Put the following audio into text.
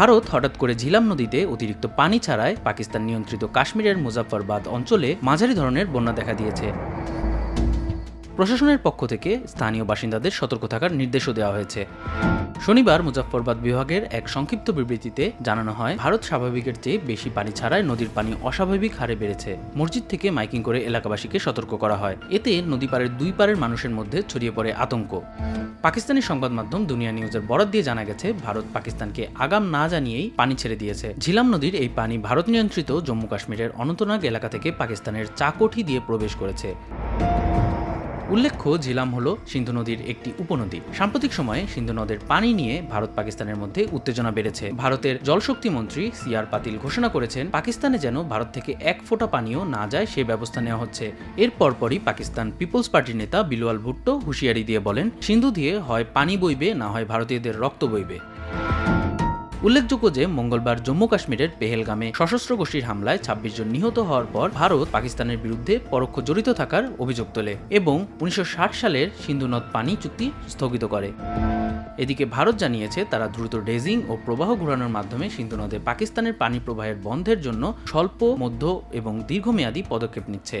ভারত হঠাৎ করে ঝিলাম নদীতে অতিরিক্ত পানি ছাড়ায় পাকিস্তান নিয়ন্ত্রিত কাশ্মীরের মুজাফরবাদ অঞ্চলে মাঝারি ধরনের বন্যা দেখা দিয়েছে। প্রশাসনের পক্ষ থেকে স্থানীয় বাসিন্দাদের সতর্ক থাকার নির্দেশও দেওয়া হয়েছে। শনিবার মুজাফফরবাদ বিভাগের এক সংক্ষিপ্ত বিবৃতিতে জানানো হয়, ভারত স্বাভাবিকের চেয়ে বেশি পানি ছাড়ায় নদীর পানি অস্বাভাবিক হারে বেড়েছে। মসজিদ থেকে মাইকিং করে এলাকাবাসীকে সতর্ক করা হয়। এতে নদী পাড়ের দুই পাড়ের মানুষের মধ্যে ছড়িয়ে পড়ে আতঙ্ক। পাকিস্তানি সংবাদ মাধ্যম দুনিয়া নিউজের বরাত দিয়ে জানা গেছে, ভারত পাকিস্তানকে আগাম না জানিয়েই পানি ছেড়ে দিয়েছে। ঝিলাম নদীর এই পানি ভারত নিয়ন্ত্রিত জম্মু কাশ্মীরের অনন্তনাগ এলাকা থেকে পাকিস্তানের চাকঠি দিয়ে প্রবেশ করেছে। উল্লেখ্য, ঝিলাম হল সিন্ধু নদীর একটি উপনদী। সাম্প্রতিক সময়ে সিন্ধু নদের পানি নিয়ে ভারত পাকিস্তানের মধ্যে উত্তেজনা বেড়েছে। ভারতের জলশক্তি মন্ত্রী সিআর পাতিল ঘোষণা করেছেন, পাকিস্তানে যেন ভারত থেকে এক ফোঁটা পানিও না যায় সে ব্যবস্থা নেওয়া হচ্ছে। এর পরপরই পাকিস্তান পিপলস পার্টির নেতা বিলওয়াল ভুট্টো হুঁশিয়ারি দিয়ে বলেন, সিন্ধু দিয়ে হয় পানি বইবে, না হয় ভারতীয়দের রক্ত বইবে। উল্লেখযোগ্য যে মঙ্গলবার জম্মু কাশ্মীরের পেহেলগামে সশস্ত্র গোষ্ঠীর হামলায় ছাব্বিশ জন নিহত হওয়ার পর ভারত পাকিস্তানের বিরুদ্ধে পরোক্ষ জড়িত থাকার অভিযোগ তোলে এবং উনিশশো ষাট সালের সিন্ধু নদ পানি চুক্তি স্থগিত করে। এদিকে ভারত জানিয়েছে তারা দ্রুত ডেজিং ও প্রবাহ ঘোরানোর মাধ্যমে সিন্ধু নদে পাকিস্তানের পানি প্রবাহের বন্ধের জন্য স্বল্প, মধ্য এবং দীর্ঘমেয়াদী পদক্ষেপ নিচ্ছে।